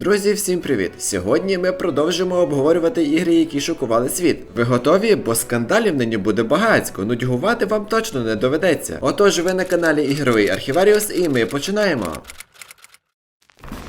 Друзі, всім привіт! Сьогодні ми продовжимо обговорювати ігри, які шокували світ. Ви готові? Бо скандалів нині буде багацько, нудьгувати вам точно не доведеться. Отож, ви на каналі Ігровий Архіваріус і ми починаємо.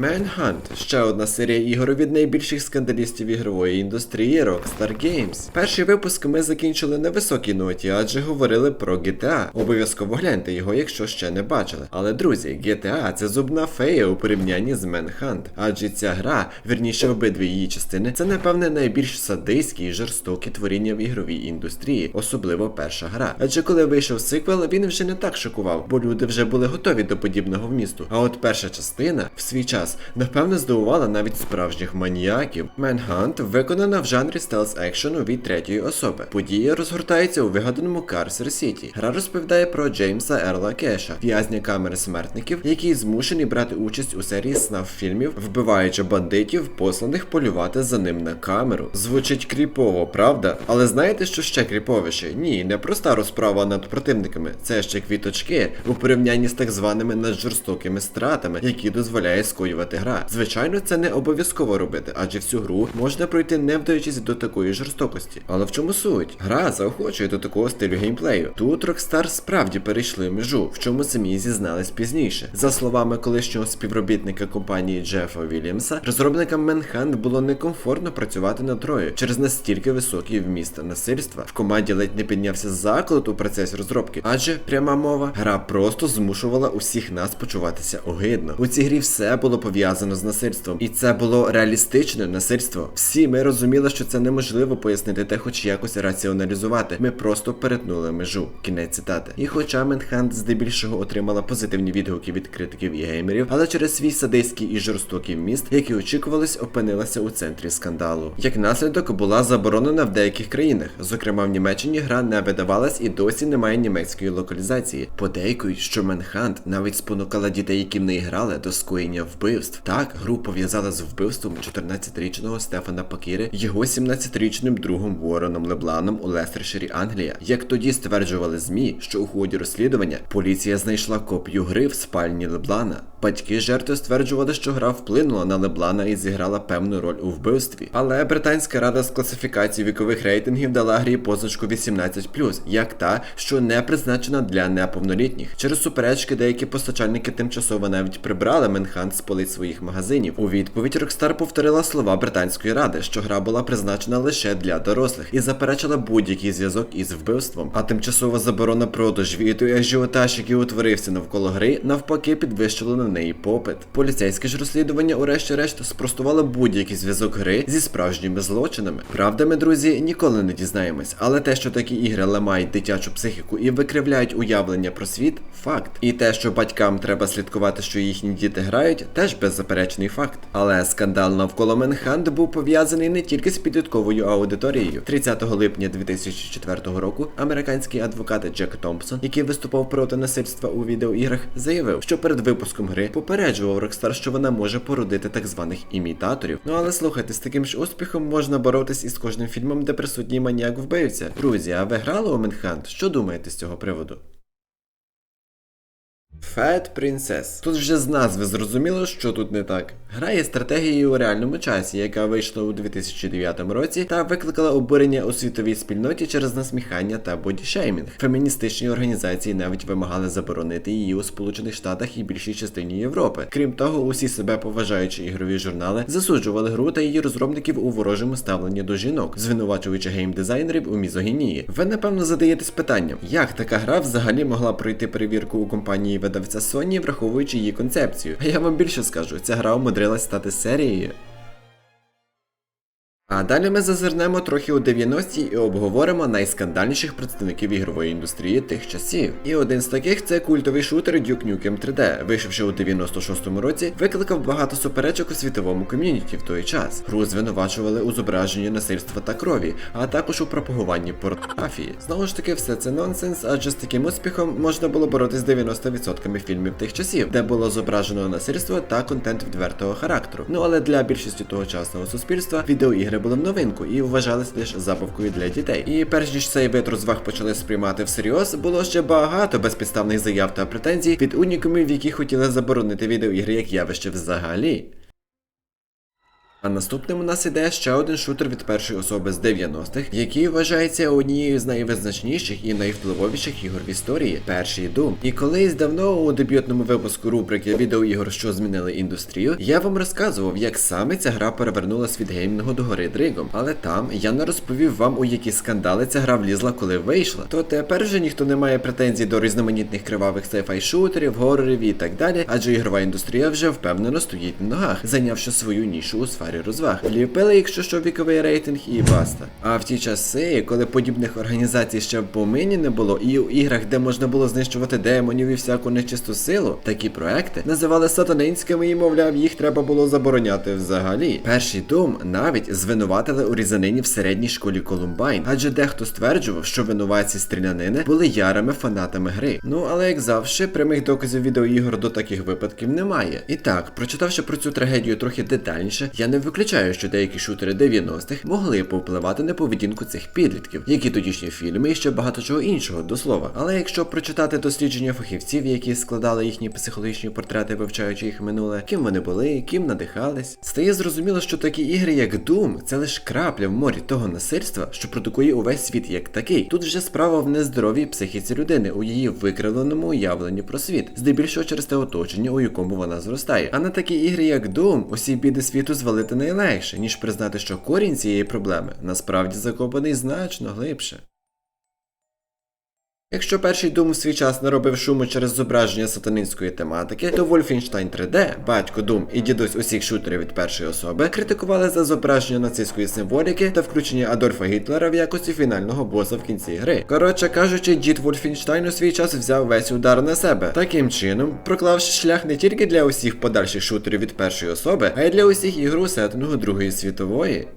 Manhunt – ще одна серія ігор від найбільших скандалістів ігрової індустрії Rockstar Games. Перший випуск ми закінчили на високій ноті, адже говорили про GTA. Обов'язково гляньте його, якщо ще не бачили. Але друзі, GTA це зубна фея у порівнянні з Manhunt, адже ця гра, вірніше обидві її частини, це напевне найбільш садистські і жорстокі творіння в ігровій індустрії, особливо перша гра. Адже коли вийшов сиквел, він вже не так шокував, бо люди вже були готові до подібного вмісту. А от перша частина в свій час напевно здивувала навіть справжніх маніяків. Manhunt виконана в жанрі стелс екшену від третьої особи. Подія розгортається у вигаданому Карсер Сіті. Гра розповідає про Джеймса Ерла Кеша, в'язня камери смертників, який змушений брати участь у серії снав фільмів, вбиваючи бандитів, посланих полювати за ним на камеру. Звучить кріпово, правда? Але знаєте, що ще кріповіше? Ні, не проста розправа над противниками. Це ще квіточки у порівнянні з так званими наджорстокими стратами, які дозволяє скоювати гра. Звичайно, це не обов'язково робити, адже всю гру можна пройти не вдаючись до такої жорстокості. Але в чому суть? Гра заохочує до такого стилю геймплею. Тут Rockstar справді перейшли межу, в чому самі зізнались пізніше. За словами колишнього співробітника компанії Джефа Вільямса, розробникам Manhunt було некомфортно працювати над Трою через настільки високий вміст насильства. В команді ледь не піднявся заклад у процесі розробки, адже пряма мова, гра просто змушувала усіх нас почуватися огидно. У цій грі все було пов'язано з насильством, і це було реалістичне насильство. Всі ми розуміли, що це неможливо пояснити те, хоч якось раціоналізувати. Ми просто перетнули межу. Кінець цитати. І хоча Manhunt здебільшого отримала позитивні відгуки від критиків і геймерів, але через свій садистський і жорстокий вміст, як і очікувалось, опинилася у центрі скандалу. Як наслідок була заборонена в деяких країнах. Зокрема, в Німеччині гра не видавалась і досі немає німецької локалізації. Подейкують, що Manhunt навіть спонукала дітей, які в неї грали, до скоєння вбивств. Так, гру пов'язала з вбивством 14-річного Стефана Пакіри, його 17-річним другом Вороном Лебланом у Лестерширі, Англія. Як тоді стверджували ЗМІ, що у ході розслідування поліція знайшла копію гри в спальні Леблана. Батьки жертви стверджували, що гра вплинула на Леблана і зіграла певну роль у вбивстві. Але британська рада з класифікації вікових рейтингів дала грі позначку 18+, як та, що не призначена для неповнолітніх. Через суперечки деякі постачальники тимчасово навіть прибрали Менхан з полиць своїх магазинів. У відповідь Rockstar повторила слова британської ради, що гра була призначена лише для дорослих і заперечила будь-який зв'язок із вбивством. А тимчасова заборона продажів і той ажіотаж, який утворився навколо гри, навпаки підвищило на неї попит. Поліцейське ж розслідування, урешті-решт, спростувало будь-який зв'язок гри зі справжніми злочинами. Правда, ми, друзі, ніколи не дізнаємось, але те, що такі ігри ламають дитячу психіку і викривляють уявлення про світ, факт. І те, що батькам треба слідкувати, що їхні діти грають, теж беззаперечний факт. Але скандал навколо Менхант був пов'язаний не тільки з підлітковою аудиторією. 30 липня 2004 року американський адвокат Джек Томпсон, який виступав проти насильства у відеоіграх, заявив, що перед випуском гри попереджував Rockstar, що вона може породити так званих імітаторів. Ну але слухайте, з таким ж успіхом можна боротись із кожним фільмом, де присутній маніяк вбивця. Друзі, а ви грали у Менхант? Що думаєте з цього приводу? Fat Princess. Тут вже з назви зрозуміло, що тут не так. Гра є стратегією у реальному часі, яка вийшла у 2009 році та викликала обурення у світовій спільноті через насміхання та бодішеймінг. Феміністичні організації навіть вимагали заборонити її у Сполучених Штатах і більшій частині Європи. Крім того, усі себе поважаючі ігрові журнали засуджували гру та її розробників у ворожому ставленні до жінок, звинувачуючи геймдизайнерів у мізогінії. Ви напевно задаєтесь питанням, як така гра взагалі могла пройти перевірку у компанії видавця Sony, враховуючи її концепцію. А я вам більше скажу, ця гра умудрилась стати серією. А далі ми зазирнемо трохи у 90-ті і обговоримо найскандальніших представників ігрової індустрії тих часів. І один з таких це культовий шутер Duke Nukem 3D, вийшовши у 96-му році, викликав багато суперечок у світовому ком'юніті в той час. Гру звинувачували у зображенні насильства та крові, а також у пропагуванні порнографії. Знову ж таки, все це нонсенс, адже з таким успіхом можна було боротися з 90% фільмів тих часів, де було зображено насильство та контент відвертого характеру. Ну але для більшості тогочасного суспільства відеоігри були в новинку і вважались лише забавкою для дітей. І перш ніж цей вид розваг почали сприймати всерйоз, було ще багато безпідставних заяв та претензій від унікумів, які хотіли заборонити відеоігри як явище взагалі. А наступним у нас іде ще один шутер від першої особи з 90-х, який вважається однією з найвизначніших і найвпливовіших ігор в історії перший Doom. І колись давно у дебютному випуску рубрики відеоігор, що змінили індустрію, я вам розказував, як саме ця гра перевернула світ геймінгу до гори дригом. Але там я не розповів вам, у які скандали ця гра влізла, коли вийшла. То тепер вже ніхто не має претензій до різноманітних кривавих sci-fi шутерів, горорів і так далі, адже ігрова індустрія вже впевнено стоїть на ногах, зайнявши свою нішу у сфері розваг. Ліпили, якщо що віковий рейтинг, і баста. А в ті часи, коли подібних організацій ще в помині не було, і у іграх, де можна було знищувати демонів і всяку нечисту силу, такі проекти називали сатанинськими і, мовляв, їх треба було забороняти взагалі. Перший Doom навіть звинуватили у різанині в середній школі Колумбайн, адже дехто стверджував, що винуватці стрілянини були ярими фанатами гри. Ну але як завжди, прямих доказів відеоігор до таких випадків немає. І так, прочитавши про цю трагедію трохи детальніше, я не виключаю, що деякі шутери 90-х могли повпливати на поведінку цих підлітків, які тодішні фільми і ще багато чого іншого до слова. Але якщо прочитати дослідження фахівців, які складали їхні психологічні портрети, вивчаючи їх минуле, ким вони були, ким надихались, стає зрозуміло, що такі ігри, як Doom, це лише крапля в морі того насильства, що продукує увесь світ як такий. Тут вже справа в нездоровій психіці людини, у її викривленому уявленні про світ, здебільшого через те оточення, у якому вона зростає. А на такі ігри, як Doom, усі біди світу звалити найлегше, ніж признати, що корінь цієї проблеми насправді закопаний значно глибше. Якщо перший Doom в свій час наробив шуму через зображення сатанинської тематики, то Wolfenstein 3D, батько Doom і дідусь усіх шутерів від першої особи, критикували за зображення нацистської символіки та включення Адольфа Гітлера в якості фінального боса в кінці гри. Коротше кажучи, дід Wolfenstein у свій час взяв весь удар на себе, таким чином проклавши шлях не тільки для усіх подальших шутерів від першої особи, а й для усіх ігр у сеттингу Другої світової.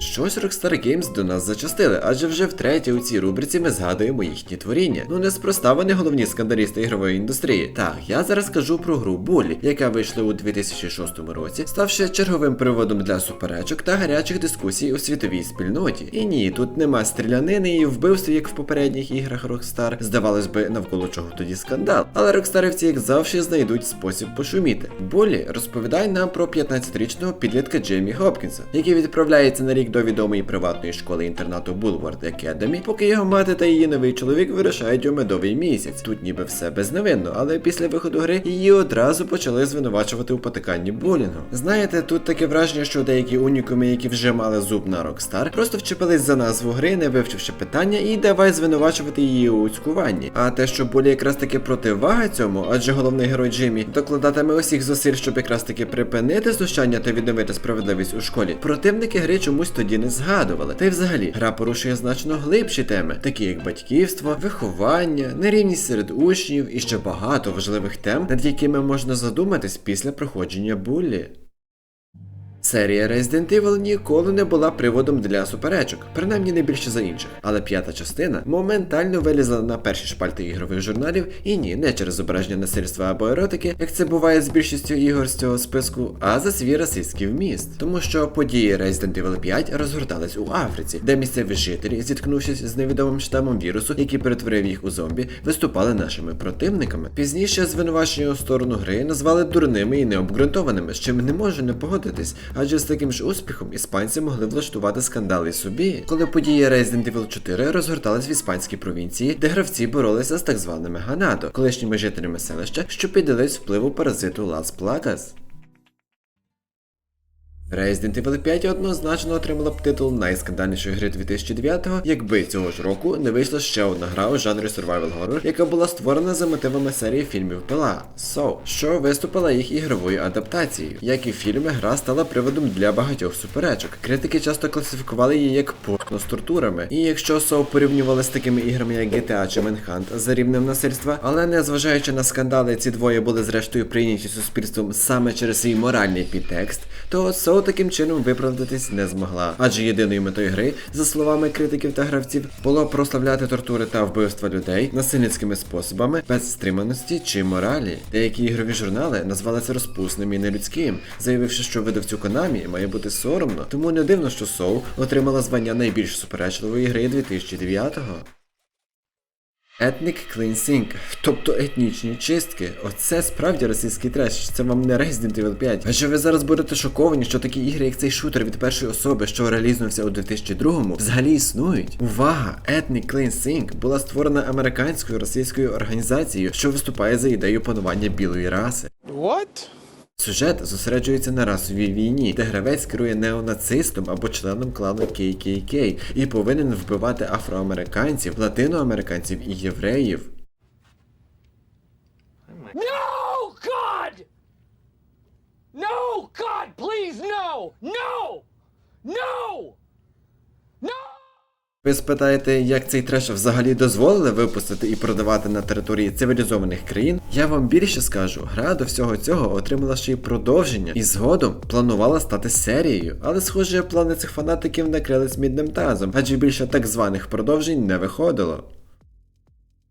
Щось Rockstar Games до нас зачастили, адже вже втретє у цій рубриці ми згадуємо їхні творіння. Ну неспроста вони головні скандалісти ігрової індустрії. Так, я зараз кажу про гру Булі, яка вийшла у 2006 році, ставши черговим приводом для суперечок та гарячих дискусій у світовій спільноті. І ні, тут нема стрілянини і вбивств, як в попередніх іграх Rockstar. Здавалось би, навколо чого тоді скандал. Але рокстарівці, як завжди, знайдуть спосіб пошуміти. Булі розповідає нам про 15-річного підлітка Джеймі Хопкінса, який відправляється на рік до відомої приватної школи інтернату Булвард Academy, поки його мати та її новий чоловік вирушають у медовий місяць. Тут ніби все безневинно, але після виходу гри її одразу почали звинувачувати у потиканні булінгу. Знаєте, тут таке враження, що деякі унікуми, які вже мали зуб на Rockstar, просто вчепились за назву гри, не вивчивши питання, і давай звинувачувати її у цькуванні. А те, що Булі якраз таки противага цьому, адже головний герой Джиммі докладатиме усіх зусиль, щоб якраз таки припинити знущання та відновити справедливість у школі. Противники гри чомусь тоді не згадували. Та й взагалі гра порушує значно глибші теми, такі як батьківство, виховання, нерівність серед учнів і ще багато важливих тем, над якими можна задуматись після проходження буллі. Серія Resident Evil ніколи не була приводом для суперечок, принаймні не більше за інших. Але п'ята частина моментально вилізла на перші шпальти ігрових журналів, і ні, не через зображення насильства або еротики, як це буває з більшістю ігор з цього списку, а за свій расистський вміст. Тому що події Resident Evil 5 розгортались у Африці, де місцеві жителі, зіткнувшись з невідомим штамом вірусу, який перетворив їх у зомбі, виступали нашими противниками. Пізніше звинувачення у сторону гри назвали дурними і необґрунтованими, з чим не можу не погодитись. Адже з таким ж успіхом іспанці могли влаштувати скандали собі, коли події Resident Evil 4 розгортались в іспанській провінції, де гравці боролися з так званими Ганадо, колишніми жителями селища, що піддались впливу паразиту Лас Плакас. Resident Evil 5 однозначно отримала б титул найскандальнішої гри 2009-го, якби цього ж року не вийшла ще одна гра у жанрі Survival Horror, яка була створена за мотивами серії фільмів Пила So, що виступила їх ігровою адаптацією. Як і фільми, гра стала приводом для багатьох суперечок. Критики часто класифікували її як порно з тортурами. І якщо So порівнювали з такими іграми, як GTA чи Manhunt за рівнем насильства, але не зважаючи на скандали, ці двоє були зрештою прийняті суспільством саме через свій моральний підтекст, то So таким чином виправдатись не змогла. Адже єдиною метою гри, за словами критиків та гравців, було прославляти тортури та вбивства людей насильницькими способами, без стриманості чи моралі. Деякі ігрові журнали назвали це розпусним і нелюдським, заявивши, що видавцю Konami має бути соромно. Тому не дивно, що Соу отримала звання найбільш суперечливої гри 2009-го. Ethnic Cleansing, тобто етнічні чистки. Оце справді російський треш. Це вам не Resident Evil 5. Адже ви зараз будете шоковані, що такі ігри, як цей шутер від першої особи, що релізнувся у 2002-му, взагалі існують. Увага! Ethnic Cleansing була створена американською російською організацією, що виступає за ідею панування білої раси. What? Сюжет зосереджується на расовій війні, де гравець керує неонацистом або членом клану KKK і повинен вбивати афроамериканців, латиноамериканців і євреїв. No, God! No, God, please, no! No! No! Ви спитаєте, як цей треш взагалі дозволили випустити і продавати на території цивілізованих країн? Я вам більше скажу, гра до всього цього отримала ще й продовження, і згодом планувала стати серією, але схоже, плани цих фанатиків накрили мідним тазом, адже більше так званих продовжень не виходило.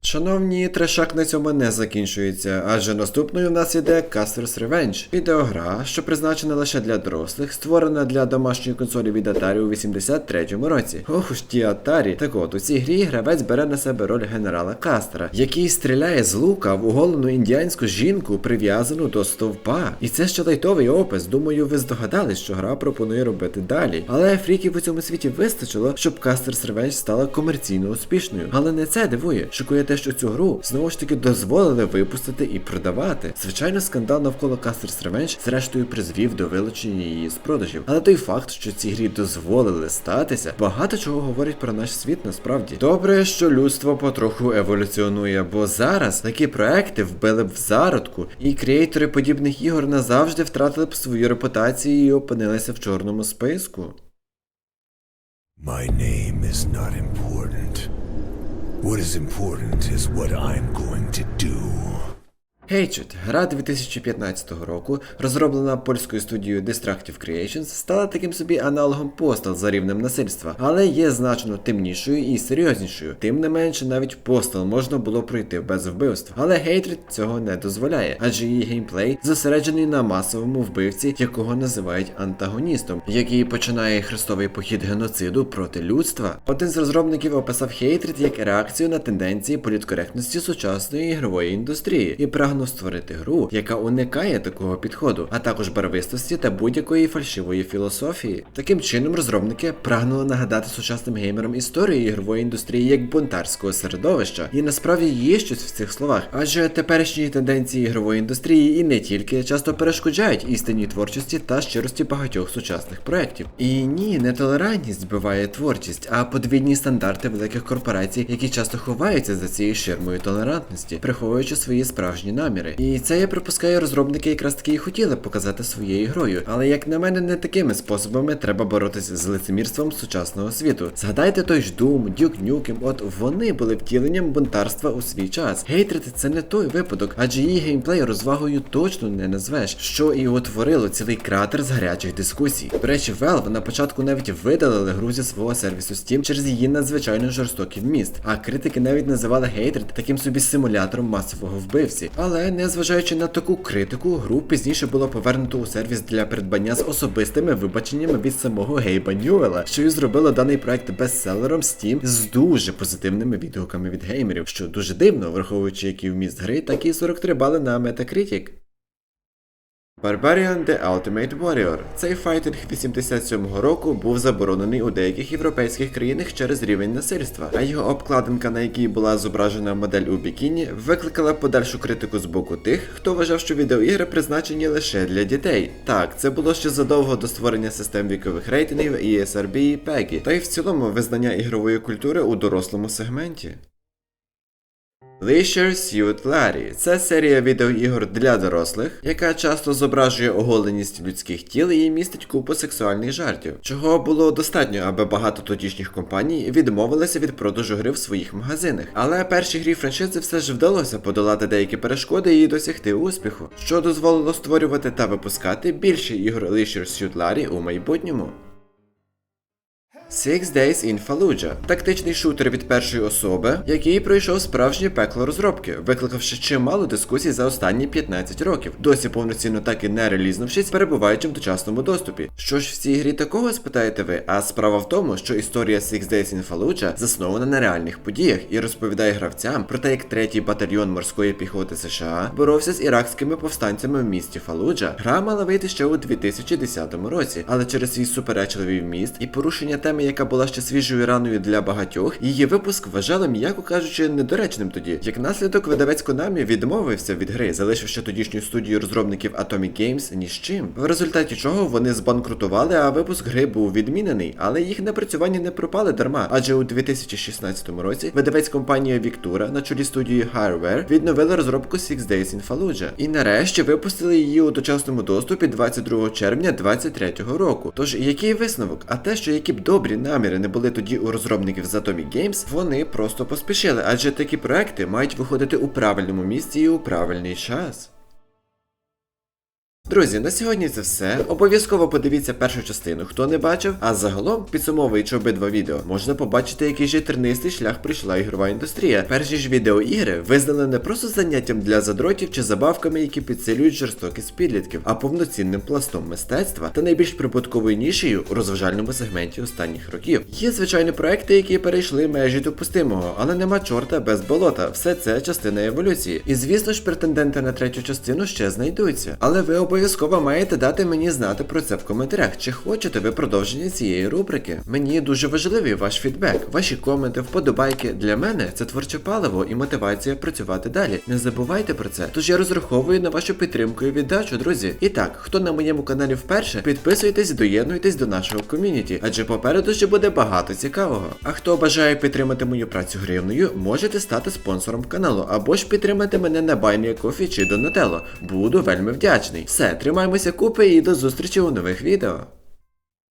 Шановні, трешак на цьому не закінчується, адже наступною в нас іде Custer's Revenge. Відеогра, що призначена лише для дорослих, створена для домашньої консолі від Atari у 83-му році. Ох уж ті Atari. Так от, у цій грі гравець бере на себе роль генерала Кастера, який стріляє з лука в оголену індіанську жінку, прив'язану до стовпа. І це ще лайтовий опис. Думаю, ви здогадались, що гра пропонує робити далі. Але фріків у цьому світі вистачило, щоб Custer's Revenge стала комерційно успішною. Але не це дивує. Шокує що цю гру знову ж таки дозволили випустити і продавати. Звичайно, скандал навколо Custer's Revenge зрештою призвів до вилучення її з продажів. Але той факт, що цій грі дозволили статися, багато чого говорить про наш світ насправді. Добре, що людство потроху еволюціонує, бо зараз такі проекти вбили б в зародку, і креатори подібних ігор назавжди втратили б свою репутацію і опинилися в чорному списку. My name is not important. What is important is what I'm going to do. Hatchet, гра 2015 року, розроблена польською студією Destructive Creations, стала таким собі аналогом Postal за рівнем насильства, але є значно темнішою і серйознішою. Тим не менше, навіть Postal можна було пройти без вбивств. Але Hatred цього не дозволяє, адже її геймплей зосереджений на масовому вбивці, якого називають антагоністом, який починає хрестовий похід геноциду проти людства. Один з розробників описав Hatred як реакцію на тенденції політкоректності сучасної ігрової індустрії і прагнув створити гру, яка уникає такого підходу, а також барвистості та будь-якої фальшивої філософії. Таким чином, розробники прагнули нагадати сучасним геймерам історію ігрової індустрії як бунтарського середовища, і насправді є щось в цих словах, адже теперішні тенденції ігрової індустрії і не тільки часто перешкоджають істинній творчості та щирості багатьох сучасних проєктів. І ні, не толерантність збиває творчість, а подвійні стандарти великих корпорацій, які часто ховаються за цією ширмою толерантності, приховуючи свої справжні наміри. І це я припускаю, розробники якраз таки і хотіли показати своєю грою. Але як на мене, не такими способами треба боротися з лицемірством сучасного світу. Згадайте той ж Doom, Duke Nukem, от вони були втіленням бунтарства у свій час. Hatred – це не той випадок, адже її геймплей розвагою точно не назвеш, що і утворило цілий кратер з гарячих дискусій. До речі, Valve на початку навіть видалили гру зі свого сервісу Steam через її надзвичайно жорстокий вміст. А критики навіть називали Hatred таким собі симулятором масового вбивці. Але незважаючи на таку критику, гру пізніше було повернуто у сервіс для придбання з особистими вибаченнями від самого Гейба Ньюела, що і зробило даний проект бестселером Steam з дуже позитивними відгуками від геймерів, що дуже дивно, враховуючи як і вміст гри, так і 43 бали на Metacritic. Barbarian The Ultimate Warrior. Цей файтинг 87-го року був заборонений у деяких європейських країнах через рівень насильства, а його обкладинка, на якій була зображена модель у бікіні, викликала подальшу критику з боку тих, хто вважав, що відеоігри призначені лише для дітей. Так, це було ще задовго до створення систем вікових рейтингів ESRB і PEGI, та й в цілому визнання ігрової культури у дорослому сегменті. Leisure Suit Larry – це серія відеоігор для дорослих, яка часто зображує оголеність людських тіл і містить купу сексуальних жартів, чого було достатньо, аби багато тодішніх компаній відмовилися від продажу гри в своїх магазинах. Але першій грі франшизи все ж вдалося подолати деякі перешкоди і досягти успіху, що дозволило створювати та випускати більше ігор Leisure Suit Larry у майбутньому. Six Days in Fallujah – тактичний шутер від першої особи, який пройшов справжнє пекло розробки, викликавши чимало дискусій за останні 15 років, досі повноцінно так і не релізнувшись, перебуваючи в дочасному доступі. Що ж в цій грі такого спитаєте ви? А справа в тому, що історія Six Days in Fallujah заснована на реальних подіях і розповідає гравцям про те, як третій батальйон морської піхоти США боровся з іракськими повстанцями в місті Фалуджа. Гра мала вийти ще у 2010 році, але через свій суперечливий вміст і порушення теми, яка була ще свіжою раною для багатьох, її випуск вважали, м'яко кажучи, недоречним тоді. Як наслідок, видавець Konami відмовився від гри, залишивши тодішню студію розробників Atomic Games ні з чим. В результаті чого вони збанкрутували, а випуск гри був відмінений, але їх напрацювання не пропали дарма, адже у 2016 році видавець компанія Victura на чолі студії Hardware відновили розробку Six Days in Fallujah і нарешті випустили її у дочасному доступі 22 червня 2023 року. Тож який висновок? А те, що які б добрі наміри не були тоді у розробників з Atomic Games, вони просто поспішили, адже такі проекти мають виходити у правильному місці і у правильний час. Друзі, на сьогодні це все. Обов'язково подивіться першу частину, хто не бачив. А загалом, підсумовуючи обидва відео, можна побачити, який же тернистий шлях прийшла ігрова індустрія. Перші ж відеоігри визнали не просто заняттям для задротів чи забавками, які підсилюють жорстокість підлітків, а повноцінним пластом мистецтва та найбільш прибутковою нішею у розважальному сегменті останніх років. Є звичайні проекти, які перейшли межі допустимого, але нема чорта без болота. Все це частина еволюції. І звісно ж, претенденти на третю частину ще знайдуться. Але ви обов'язково маєте дати мені знати про це в коментарях, чи хочете ви продовження цієї рубрики. Мені дуже важливий ваш фідбек, ваші коменти, вподобайки. Для мене це творче паливо і мотивація працювати далі. Не забувайте про це. Тож я розраховую на вашу підтримку і віддачу, друзі. І так, хто на моєму каналі вперше, підписуйтесь, доєднуйтесь до нашого ком'юніті, адже попереду ще буде багато цікавого. А хто бажає підтримати мою працю гривною, можете стати спонсором каналу або ж підтримати мене на BuyMeACoffee чи Donatello. Буду вельми вдячний. Все, тримаємося купи і до зустрічі у нових відео.